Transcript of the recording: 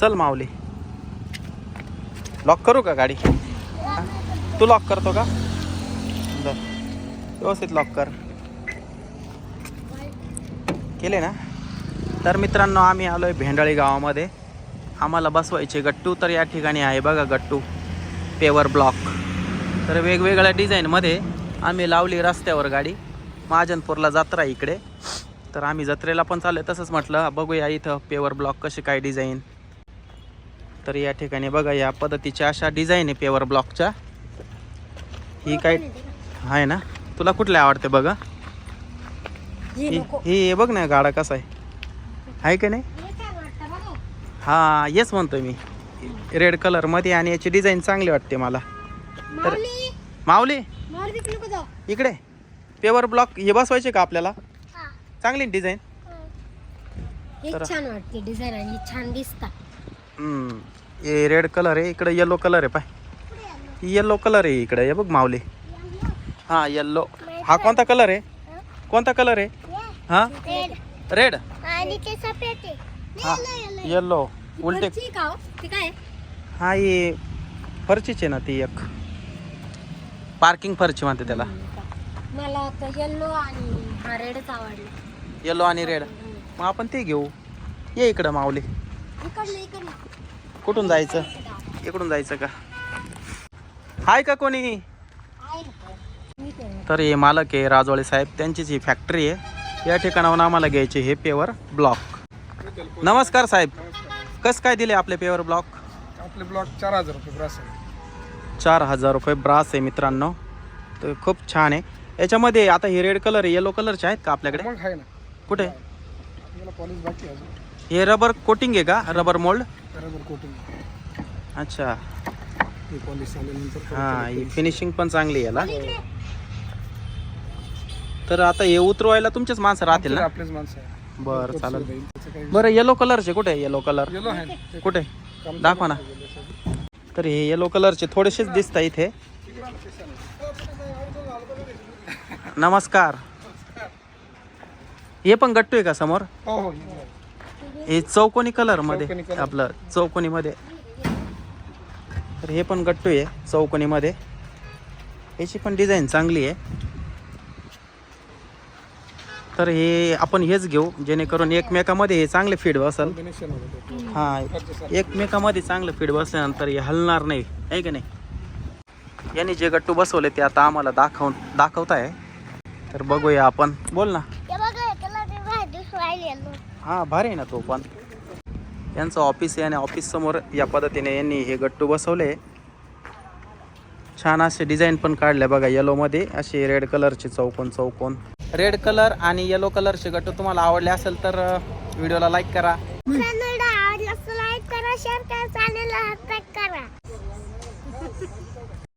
चल माऊली. लॉक करू का गाडी? तू लॉक करतो का? बर. व्यवस्थित लॉक कर. केले ना? तर मित्रांनो आम्ही आलो आहे भेंडाळी गावामध्ये. आम्हाला बसवायचे गट्टू तर या ठिकाणी आहे बघा गट्टू. पेवर ब्लॉक तर वेगवेगळ्या डिझाईनमध्ये आम्ही लावली रस्त्यावर गाडी. महाजनपूरला जत्रा इकडे. तर आम्ही जत्रेला पण चालू आहे तसंच म्हटलं बघूया इथं पेवर ब्लॉक कसे काय डिझाईन तर या ठिकाणी बघा या पद्धतीच्या अशा डिझाईन आहे पेवर ब्लॉकच्या ही काय आहे ना? तुला कुठले आवडते बघा हे? बघ ना गाडा कसा आहे. आहे का नाही? हे. हा येस म्हणतोय मी. रेड कलरमध्ये आणि याची डिझाईन चांगली वाटते मला. माऊली? माऊली? इकडे. पेवर ब्लॉक हे बसवायचे का आपल्याला? चांगली डिझाईन तर- छान वाटते डिझाईन आणि छान दिसतात. हे रेड कलर आहे इकडे येलो कलर आहे पाय. येलो कलर आहे इकडे हे बघ माऊली. हा येल्लो हा कोणता कलर आहे? कोणता कलर आहे? हा? रेड हा येल्लो उलटे. का हो? हा ही फरचीच आहे ना ती एक. पार्किंग फरची म्हणते त्याला. मला आता येल्लो आणि हा रेडच आवडला. येलो आणि रेड मग आपण ते घेऊ. ये इकडं इकडलं कुठून जायचं? इकडून जायचं का? हाय का कोणी? तर हे मालक आहे राजवाळे साहेब. त्यांचीच ही फॅक्टरी आहे. या ठिकाणाहून आम्हाला घ्यायचे हे पेवर ब्लॉक नमस्कार साहेब. कसं काय दिले आपले पेवर ब्लॉक आपले ब्लॉक चार हजार रुपये ब्रास आहे. चार हजार रुपये ब्रास आहे मित्रांनो. तर खूप छान आहे. याच्यामध्ये आता हे रेड कलर येलो कलरचे आहेत का आपल्याकडे? मग आहे ना. कुठे? हे रबर कोटिंग आहे का? रबर मोल्ड बरोबर कोटिंग अच्छा. हे पॉलिश आल्यानंतर हां ही फिनिशिंग पण चांगली आहे याला तर आता हे उतरवायला तुमचेच माणसं राहतील ना? आपलेच माणसं आहे. बरं चालेल. बरं येलो कलरचे कुठे येलो कलर आहे. कुठे? दाखवा ना. तर हे येलो कलरचे थोडेसेच दिसत इथे. नमस्कार. हे पण गट्टू आहे का समोर? हो हो हे चौकोनी कलरमध्ये चौकोनी color. आपलं चौकोनी मध्ये. तर हे पण गट्टू आहे चौकोनी मध्ये. याची पण डिझाईन चांगली आहे. तर हे आपण हेच घेऊ जेणेकरून एकमेकामध्ये हे चांगले फीड बसल. होतं. हा एकमेकामध्ये चांगलं फीड बसल्यानंतर हे हलणार नाही आहे की नाही? यांनी जे गट्टू बसवले ते आता आम्हाला दाखवून दाखवत आहे तर बघूया आपण. बोल ना. हा भारी आहे ना तो पण. यांचं ऑफिस आहे आणि ऑफिस समोर या पद्धतीने यांनी हे गट्टू बसवले. छान असे डिझाईन पण काढले बघा येलोमध्ये असे रेड कलरचे चौकोन चौकोन. रेड कलर आणि येलो कलरचे गट्टू तुम्हाला आवडले असेल तर व्हिडिओला लाईक करा. लाईक करा शेअर करा करा.